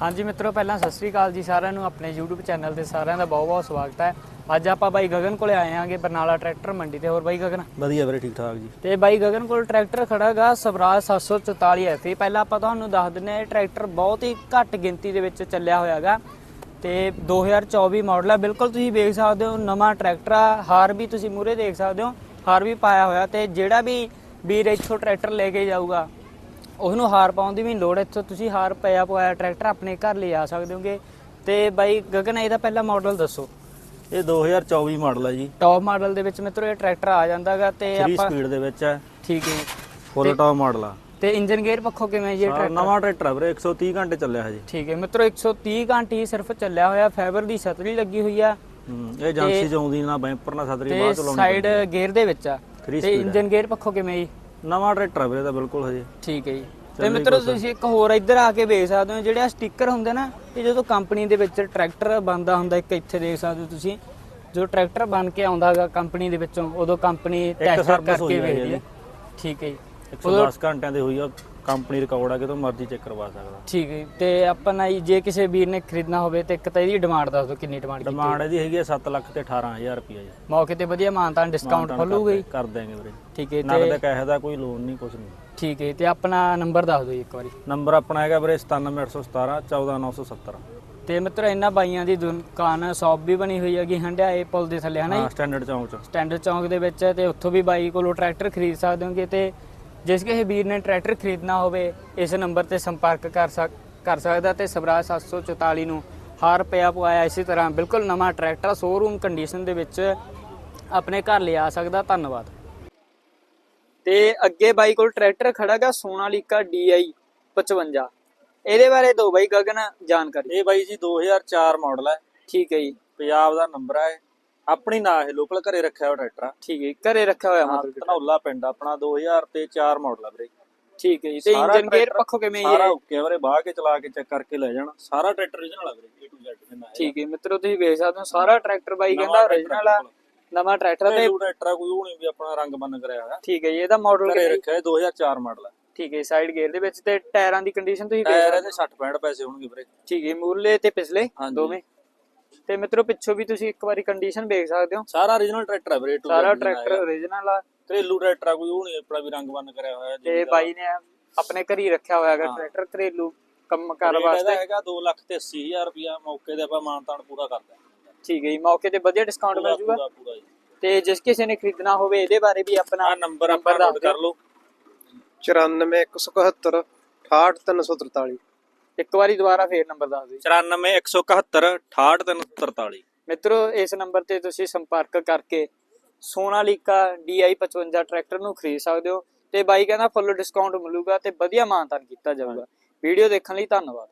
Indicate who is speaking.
Speaker 1: ਹਾਂਜੀ ਮਿੱਤਰੋ ਪਹਿਲਾਂ ਸਤਿ ਸ੍ਰੀ ਅਕਾਲ ਜੀ ਸਾਰਿਆਂ ਨੂੰ। ਆਪਣੇ YouTube ਚੈਨਲ ਤੇ ਸਾਰਿਆਂ ਦਾ ਬਹੁਤ-ਬਹੁਤ ਸਵਾਗਤ ਹੈ। ਅੱਜ ਆਪਾਂ ਬਾਈ ਗਗਨ ਕੋਲੇ ਆਏ ਆਂਗੇ ਬਰਨਾਲਾ ਟਰੈਕਟਰ ਮੰਡੀ ਤੇ। ਹੋਰ ਬਾਈ ਗਗਨ?
Speaker 2: ਵਧੀਆ ਵੀਰੇ ਠੀਕ ਠਾਕ ਜੀ।
Speaker 1: ਤੇ ਬਾਈ ਗਗਨ ਕੋਲ ਟਰੈਕਟਰ ਖੜਾਗਾ ਸਵਰਾਜ 744 ਐਫ ਪਹਿਲਾਂ ਆਪਾਂ ਤੁਹਾਨੂੰ ਦੱਸ ਦਿੰਨੇ ਆ ਇਹ ਟਰੈਕਟਰ ਬਹੁਤ ਹੀ ਘੱਟ ਗਿਣਤੀ ਦੇ ਵਿੱਚ ਚੱਲਿਆ ਹੋਇਆਗਾ ਤੇ 2024 ਮਾਡਲ ਹੈ ਬਿਲਕੁਲ ਤੁਸੀਂ ਵੇਖ ਸਕਦੇ ਹੋ ਨਵਾਂ ਟਰੈਕਟਰ ਆ। ਹਾਰ ਵੀ ਤੁਸੀਂ ਮੂਰੇ ਦੇਖ ਸਕਦੇ ਹੋ ਹਾਰ ਵੀ ਪਾਇਆ ਹੋਇਆ। ਤੇ ਜਿਹੜਾ ਵੀ ਵੀਰ ਇੱਥੋਂ ਟਰੈਕਟਰ ਲੈ ਕੇ ਜਾਊਗਾ ਉਹਨੂੰ ਹਾਰ ਪਾਉਣ ਦੀ ਵੀ ਲੋੜ ਇੱਥੋਂ ਤੁਸੀਂ ਹਾਰ ਪਿਆ ਪਵਾਇਆ ਟਰੈਕਟਰ ਆਪਣੇ ਘਰ ਲੈ ਆ ਸਕਦੇ ਹੋਗੇ। ਤੇ ਬਾਈ ਗਗਨ ਇਹਦਾ ਪਹਿਲਾ ਮਾਡਲ ਦੱਸੋ।
Speaker 2: ਇਹ 2024 ਮਾਡਲ ਹੈ ਜੀ।
Speaker 1: ਟੌਪ ਮਾਡਲ ਦੇ ਵਿੱਚ ਮਿੱਤਰੋ ਇਹ ਟਰੈਕਟਰ ਆ ਜਾਂਦਾਗਾ ਤੇ
Speaker 2: 3
Speaker 1: ਆਪਾਂ
Speaker 2: ਸਪੀਡ ਦੇ ਵਿੱਚ ਹੈ
Speaker 1: ਠੀਕ ਹੈ ਜੀ।
Speaker 2: ਫੁੱਲ ਟੌਪ ਮਾਡਲ ਆ।
Speaker 1: ਤੇ ਇੰਜਨ ਗੇਅਰ ਪੱਖੋਂ ਕਿਵੇਂ ਜੀ ਟਰੈਕਟਰ?
Speaker 2: ਨਵਾਂ ਟਰੈਕਟਰ ਵੀਰੇ 130 ਘੰਟੇ ਚੱਲਿਆ ਹਜੇ।
Speaker 1: ਠੀਕ ਹੈ ਮਿੱਤਰੋ 130 ਘੰਟੇ ਹੀ ਸਿਰਫ ਚੱਲਿਆ ਹੋਇਆ ਫਾਈਬਰ ਦੀ ਛਤਰੀ ਲੱਗੀ ਹੋਈ ਆ।
Speaker 2: ਹੂੰ ਇਹ ਏਜੰਸੀ ਚ ਆਉਂਦੀ ਨਾ ਬੈਂਪਰ ਨਾ ਸਦਰੀ
Speaker 1: ਤੇ
Speaker 2: ਬਾਅਦ ਚ ਲਾਉਣੀ
Speaker 1: ਸਾਈਡ ਗੇਅਰ ਦੇ ਵਿੱਚ ਆ। ਤੇ ਇੰਜਨ ਗੇਅਰ ਪੱਖੋਂ ਕਿਵੇਂ ਜੀ?
Speaker 2: ਨਵਾਂ ਟਰੈਕਟਰ ਆ ਵੀਰੇ ਤਾਂ ਬਿਲਕੁਲ ਹਜੇ।
Speaker 1: ਠੀਕ ਹੈ ਜੀ। ਤੇ ਮਿੱਤਰੋ ਤੁਸੀਂ ਇੱਕ ਹੋਰ ਇੱਧਰ ਆ ਕੇ ਵੇਖ ਸਕਦੇ ਹੋ ਜਿਹੜੇ ਆ ਸਟicker ਹੁੰਦੇ ਨਾ ਇਹ ਜਦੋਂ ਕੰਪਨੀ ਦੇ ਵਿੱਚ ਟਰੈਕਟਰ ਬਣਦਾ ਹੁੰਦਾ ਇੱਕ ਇੱਥੇ ਦੇਖ ਸਕਦੇ ਹੋ ਤੁਸੀਂ ਜੋ ਟਰੈਕਟਰ ਬਣ ਕੇ ਆਉਂਦਾਗਾ ਕੰਪਨੀ ਦੇ ਵਿੱਚੋਂ ਉਦੋਂ ਕੰਪਨੀ ਟੈਸਟ ਕਰਕੇ ਵੇਖਦੀ ਹੈ। ਠੀਕ ਹੈ ਜੀ।
Speaker 2: 110 ਘੰਟਿਆਂ ਦੀ ਹੋਈ ਆ ਕੰਪਨੀ ਰਿਕਾਰਡ ਆ ਕਿਤੋਂ ਮਰਜ਼ੀ ਚੈੱਕ ਕਰਵਾ ਸਕਦਾ।
Speaker 1: ਠੀਕ ਹੈ ਜੀ। ਤੇ ਆਪਣਾ ਜੀ ਜੇ ਕਿਸੇ ਵੀਰ ਨੇ ਖਰੀਦਣਾ ਹੋਵੇ ਤੇ ਇੱਕ ਤਾਂ ਇਹਦੀ ਡਿਮਾਂਡ ਦੱਸ ਦਿਓ ਕਿੰਨੀ ਡਿਮਾਂਡ ਕੀਤੀ
Speaker 2: ਡਿਮਾਂਡ ਇਹਦੀ ਹੈਗੀ ਆ 7 ਲੱਖ ਤੇ 18000 ਰੁਪਏ ਜੀ।
Speaker 1: ਮੌਕੇ ਤੇ ਵਧੀਆ ਮਾਨਤਾਂ ਡਿਸਕਾਊਂਟ ਖੋਲੂਗਾ ਜੀ।
Speaker 2: ਕਰ ਦੇਂਗੇ ਵੀਰੇ।
Speaker 1: ਠੀਕ ਹੈ ਤੇ
Speaker 2: ਨਗਦ ਕੈਸ਼ ਦਾ ਕੋਈ ਲੋਨ ਨਹੀਂ ਕੁਝ ਨਹੀਂ।
Speaker 1: ਠੀਕ ਹੈ ਤੇ ਆਪਣਾ ਨੰਬਰ ਦੱਸ ਦਿਓ ਜੀ ਇੱਕ ਵਾਰੀ।
Speaker 2: ਨੰਬਰ ਆਪਣਾ ਹੈਗਾ ਵੀਰੇ 97817 14970
Speaker 1: ਤੇ ਮਿੱਤਰ ਇਹਨਾਂ ਬਾਈਆਂ ਦੀ ਦੁਕਾਨ ਸ਼ਾਪ ਵੀ ਬਣੀ ਹੋਈ ਹੈਗੀ ਹੰਡਿਆਏ ਪੁਲ ਦੇ ਥੱਲੇ ਹਨਾ
Speaker 2: ਹਾਂ ਸਟੈਂਡਰਡ ਚੌਂਕ ਚ।
Speaker 1: ਸਟੈਂਡਰਡ ਚੌਂਕ ਦੇ ਵਿੱਚ ਹੈ ਤੇ ਉੱਥੋਂ ਵੀ ਬਾਈ ਕੋਲੋਂ ਟਰੈਕਟਰ ਖਰੀਦ ਸਕਦੇ ਹੋਗੇ ਤੇ ਜਿਸ ਕਿਸੇ ਵੀਰ ਨੇ ਟਰੈਕਟਰ ਖਰੀਦਣਾ ਹੋਵੇ ਇਸ ਨੰਬਰ ਤੇ ਸੰਪਰਕ ਕਰ ਸਕ ਕਰ ਸਕਦਾ ਤੇ ਸਵਰਾਜ 744 ਨੂੰ ਹਾਰ ਪਿਆ ਪਵਾਇਆ ਇਸੇ ਤਰ੍ਹਾਂ ਬਿਲਕੁਲ ਨਵਾਂ ਟਰੈਕਟਰ ਸ਼ੋਰੂਮ ਕੰਡੀਸ਼ਨ ਦੇ ਵਿੱਚ ਆਪਣੇ ਘਰ ਲਿਆ ਸਕਦਾ। ਧੰਨਵਾਦ। ਤੇ ਅੱਗੇ ਬਾਈ ਕੋਲ ਟਰੈਕਟਰ ਖੜਾਗਾ ਸੋਨਾਲੀਕਾ DI 55 ਇਹਦੇ ਬਾਰੇ ਦੋ ਬਾਈ ਗਗਨ ਜਾਣਕਾਰੀ।
Speaker 2: ਇਹ ਬਾਈ ਜੀ 2004 ਮਾਡਲ ਹੈ।
Speaker 1: ਠੀਕ ਹੈ ਜੀ।
Speaker 2: ਪੰਜਾਬ ਦਾ ਨੰਬਰ ਹੈ। ਆਪਣੀ ਨਾ ਇਹ ਲੋਕਲ ਘਰੇ ਰੱਖਿਆ ਹੋਇਆ ਟਰੈਕਟਰ ਆ।
Speaker 1: ਠੀਕ ਹੈ ਘਰੇ ਰੱਖਿਆ ਹੋਇਆ ਮਤਲਬ ਕਿ।
Speaker 2: ਧਨੌਲਾ ਪਿੰਡ ਆਪਣਾ 2000 ਤੇ 4 ਮਾਡਲ ਆ ਵੀਰੇ।
Speaker 1: ਠੀਕ ਹੈ ਜੀ ਤੇ
Speaker 2: ਸਾਰਾ
Speaker 1: ਇੰਜਨ ਗੇਅਰ ਪੱਖੋਂ ਕਿਵੇਂ ਜੀ
Speaker 2: ਸਾਰਾ
Speaker 1: ਇਹ?
Speaker 2: ਓਕੇ ਆ ਵੀਰੇ ਬਾਹ ਕੇ ਚਲਾ ਕੇ ਚੈੱਕ ਕਰਕੇ ਲੈ ਜਾਣਾ। ਸਾਰਾ ਟਰੈਕਟਰ original ਆ ਵੀਰੇ A to Z ਜਿੰਨਾ ਹੈ
Speaker 1: ਠੀਕ ਹੈ ਮਿੱਤਰੋ ਤੁਸੀਂ ਵੇਖ ਸਕਦੇ ਹੋ ਸਾਰਾ ਟਰੈਕਟਰ ਬਾਈ ਕਹਿੰਦਾ origignal ਆ ਨਵਾਂ ਟਰੈਕਟਰ ਤੇ
Speaker 2: ਤੇ ਟਰੈਕਟਰ ਆ, ਕੋਈ ਉਹ ਨਹੀਂ ਵੀ ਆਪਣਾ ਰੰਗ ਬੰਨ ਕਰਿਆ ਹੋਇਆ।
Speaker 1: ਠੀਕ ਹੈ ਜੀ ਇਹਦਾ ਮਾਡਲ
Speaker 2: ਘਰੇ ਰੱਖਿਆ ਇਹ 2004 ਮਾਡਲ ਹੈ
Speaker 1: ਠੀਕ ਹੈ ਸਾਈਡ ਗੇਅਰ ਦੇ ਵਿੱਚ ਤੇ ਟਾਇਰਾਂ ਦੀ ਕੰਡੀਸ਼ਨ ਤੁਸੀਂ ਵੇਖ
Speaker 2: ਟਾਇਰ ਇਹਦੇ 60 65 ਪੈਸੇ ਹੋਣਗੇ ਵੀਰੇ।
Speaker 1: ਠੀਕ ਹੈ ਮੂਰਲੇ ਤੇ ਪਿਛਲੇ
Speaker 2: ਹਾਂਜੀ।
Speaker 1: ਦੋਵੇਂ? ਤੇ ਮਿੱਤਰੋ ਪਿੱਛੋਂ ਵੀ ਤੁਸੀਂ ਇੱਕ ਵਾਰੀ ਕੰਡੀਸ਼ਨ ਵੇਖ ਸਕਦੇ ਹੋ।
Speaker 2: ਸਾਰਾ origignal ਟਰੈਕਟਰ to Z
Speaker 1: ਸਾਰਾ ਟਰੈਕਟਰ origignal ਆ।
Speaker 2: ਘਰੇਲੂ ਟਰੈਕਟਰ ਆ ਕੋਈ ਉਹ ਨਹੀਂ ਆਪਣਾ ਵੀ ਰੰਗ ਬੰਨ ਕਰਿਆ ਹੋਇਆ
Speaker 1: ਤੇ ਬਾਈ ਨੇ ਆਪਣੇ ਘਰ ਹੀ ਰੱਖਿਆ ਹੋਇਆ ਹੈਗਾ
Speaker 2: ਹਾਂ।
Speaker 1: ਟਰੈਕਟਰ ਘਰੇਲੂ ਕੰਮ ਕਾਰ
Speaker 2: ਇਹਦਾ
Speaker 1: ਵਾਸਤੇ।
Speaker 2: ਹੈਗਾ 2 ਲੱਖ ਤੇ 80000 ਰੁਪਿਆ ਮੌਕੇ ਤੇ ਆਪਾਂ ਮਾਨਤਾਨ ਪੂਰਾ ਕਰ ਦਾਂਗੇ
Speaker 1: ਠੀਕ ਹੈ ਜੀ ਮੌਕੇ ਤੇ ਵਧੀਆ ਡਿਸਕਾਊਂਟ ਮਿਲ ਜੂਗਾ। ਤੇ ਜਿਸ ਕਿਸੇ ਨੇ ਖਰੀਦਣਾ ਹੋਵੇ ਇਹਦੇ ਬਾਰੇ ਵੀ ਆਪਣਾ
Speaker 2: ਆ ਨੰਬਰ ਆਪਾਂ ਨੋਟ ਕਰ ਲਓ।
Speaker 3: 94171 68343
Speaker 1: ਇੱਕ ਵਾਰੀ ਦੁਬਾਰਾ ਫੇਰ ਨੰਬਰ ਦੱਸ ਦਿਓ।
Speaker 2: 94171 68343
Speaker 1: ਮਿੱਤਰੋ ਇਸ ਨੰਬਰ ਤੇ ਤੁਸੀਂ ਸੰਪਰਕ ਕਰਕੇ ਸੋਨਾਲੀਕਾ DI 55 ਟਰੈਕਟਰ ਨੂੰ ਖਰੀਦ ਸਕਦੇ ਹੋ ਤੇ ਬਾਈ ਕਹਿੰਦਾ ਫੁੱਲ ਡਿਸਕਾਊਂਟ ਮਿਲੂਗਾ ਤੇ ਵਧੀਆ ਮਾਨਤਾਨ ਕੀਤਾ ਜਾਊਗਾ। ਵੀਡੀਓ ਦੇਖਣ ਲਈ ਧੰਨਵਾਦ।